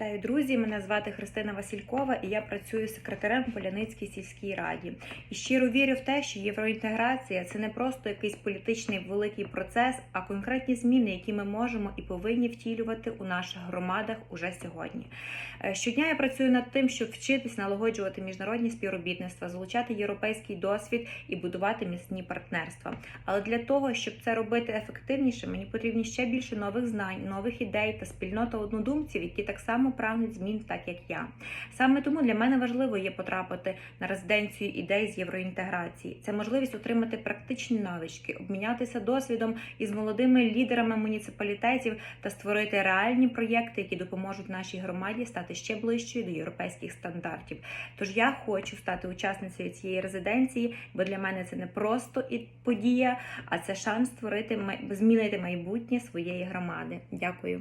Вітаю, друзі! Мене звати Христина Василькова і я працюю секретарем Поляницькій сільській раді. І щиро вірю в те, що євроінтеграція це не просто якийсь політичний великий процес, а конкретні зміни, які ми можемо і повинні втілювати у наших громадах уже сьогодні. Е, Щодня я працюю над тим, щоб вчитись налагоджувати міжнародні співробітництва, залучати європейський досвід і будувати міцні партнерства. Але для того, щоб це робити ефективніше, мені потрібні ще більше нових знань, нових ідей та спільнота однодумців, які так само прагнуть змін, так як я. Саме тому для мене важливо є потрапити на резиденцію ідей з євроінтеграції. Це можливість отримати практичні навички, обмінятися досвідом із молодими лідерами муніципалітетів та створити реальні проєкти, які допоможуть нашій громаді стати ще ближчою до європейських стандартів. Тож я хочу стати учасницею цієї резиденції, бо для мене це не просто і подія, а це шанс створити змінити майбутнє своєї громади. Дякую.